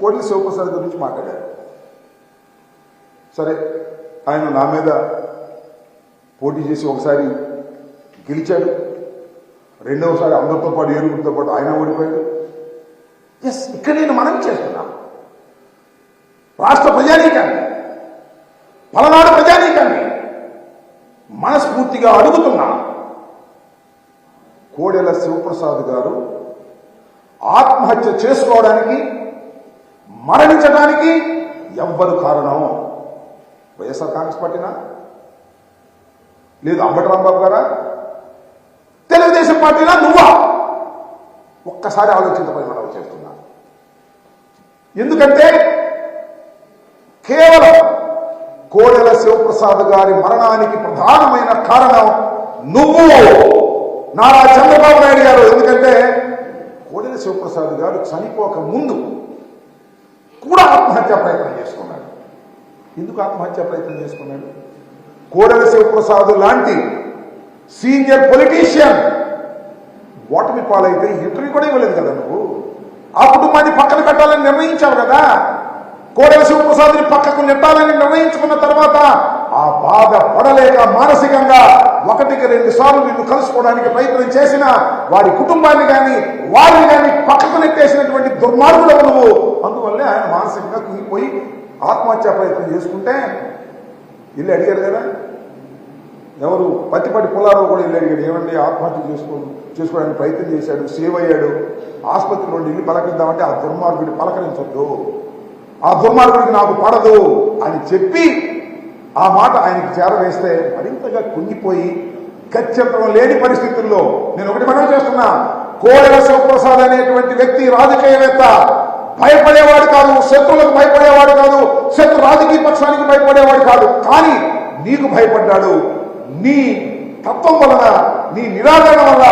కోట్ల శివప్రసాద్ గురించి మాట్లాడారు. సరే ఆయన నా మీద పోటీ చేసి ఒకసారి గెలిచాడు. రెండవసారి అందరితో పాటు ఏరుగురితో పాటు ఆయన ఓడిపోయాడు. ఎస్ ఇక్కడ నేను మనం చేస్తున్నాను రాష్ట్ర ప్రజానీకాన్ని పలనాడు ప్రజానీకాన్ని మనస్ఫూర్తిగా అడుగుతున్నా. కోడెల శివప్రసాద్ గారు ఆత్మహత్య చేసుకోవడానికి మరణించడానికి ఎవ్వరు కారణం? వైఎస్ఆర్ కాంగ్రెస్ పార్టీనా? లేదు అంబటి రాంబాబు గారా? తెలుగుదేశం పార్టీనా నువ్వా? ఒక్కసారి ఆలోచించబడి మనం చేస్తున్నా. ఎందుకంటే కేవలం కోడెల శివప్రసాద్ గారి మరణానికి ప్రధానమైన కారణం నువ్వు. నారా చంద్రబాబు నాయుడు గారు. ఎందుకంటే కోడెల శివప్రసాద్ గారు చనిపోక ముందు కూడా ఆత్మహత్యా ప్రయత్నం చేసుకున్నాడు. ఎందుకు ఆత్మహత్యా ప్రయత్నం చేసుకున్నాడు? కోడల శివప్రసాద్ లాంటి సీనియర్ పొలిటీషియన్. ఓటమి పాలైతే ఇంటర్వ్యూ కూడా ఇవ్వలేదు కదా నువ్వు? ఆ కుటుంబాన్ని పక్కన పెట్టాలని నిర్ణయించావు కదా? కోడల శివప్రసాద్ని పక్కకు నెట్టాలని నిర్ణయించుకున్న తర్వాత ఆ బాధ పడలేక మానసికంగా ఒకటికి రెండు సార్లు నిన్ను కలుసుకోవడానికి ప్రయత్నం చేసిన వారి కుటుంబాన్ని కానీ వారిని కానీ పక్కకు నెట్టేసినటువంటి దుర్మార్గులకు నువ్వు. అందువల్లే ఆయన మానసికంగా కుంగిపోయి ఆత్మహత్యా ప్రయత్నం చేసుకుంటే ఇల్లు అడిగారు కదా? ఎవరు? పత్తిపట్టి పుల్లారావు కూడా ఇల్లు అడిగాడు. ఏమండి ఆత్మహత్య చేసుకో చేసుకోవడానికి ప్రయత్నం చేశాడు సేవ్ అయ్యాడు. ఆసుపత్రిలో నుండి ఇల్లు పలకరిద్దామంటే ఆ దుర్మార్గుడి పలకరించొద్దు. ఆ దుర్మార్గుడికి నాకు పడదు అని చెప్పి ఆ మాట ఆయనకి చేరవేస్తే మరింతగా కుంగిపోయి గత్యంతరం లేని పరిస్థితుల్లో నేను ఒకటి మనం చేస్తున్నా. కోడెల శివప్రసాద్ అనేటువంటి వ్యక్తి రాజకీయవేత్త భయపడేవాడు కాదు శత్రులకు భయపడేవాడు కాదు శత్రు రాజకీయ పక్షానికి భయపడేవాడు కాదు. కానీ నీకు భయపడ్డాడు. నీ తత్వం వలన నీ నిరాకరణ వల్ల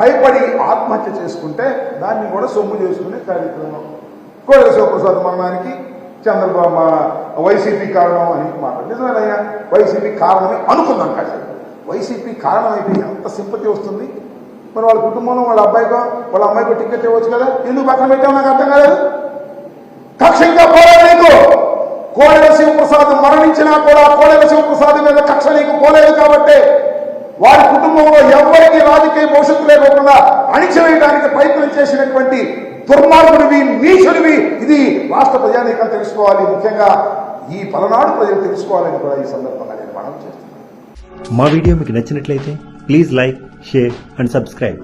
భయపడి ఆత్మహత్య చేసుకుంటే దాన్ని కూడా సొమ్ము చేసుకునే కార్యక్రమం. కోడెల శివప్రసాద్ మరణానికి చంద్రబాబు వైసీపీ కారణం అని మాట. నిజమేనయ్యా? వైసీపీ కారణమే అనుకుందాం కాసేపు వైసీపీ కారణం అయితే ఎంత సింపతి వస్తుంది. మరి వాళ్ళ కుటుంబంలో వాళ్ళ అబ్బాయికో వాళ్ళ అమ్మాయికో టికెట్ ఇవ్వచ్చు కదా? ఎందుకు పక్కన పెట్టావు? నాకు అర్థం కాలేదు. కక్ష ఇంకా పోలేదు నీకు. కోడెల శివప్రసాద్ మరణించినా కూడా కోడెల శివప్రసాద్ మీద కక్ష నీకు పోలేదు కాబట్టి వారి కుటుంబంలో ఎవరికి రాజకీయ భవిష్యత్తు లేకుండా అణిచివేయడానికి ప్రయత్నం చేసినటువంటి దుర్మార్గుడివి నీచుడివి. ఇది రాష్ట్ర ప్రజానీకం తెలుసుకోవాలి. ముఖ్యంగా ఈ పలనాడు ప్రజలు తెలుసుకోవాలని కూడా ఈ సందర్భంగా నేను మనం చేస్తున్నాను. మా వీడియో మీకు నచ్చినట్లయితే please like share and subscribe.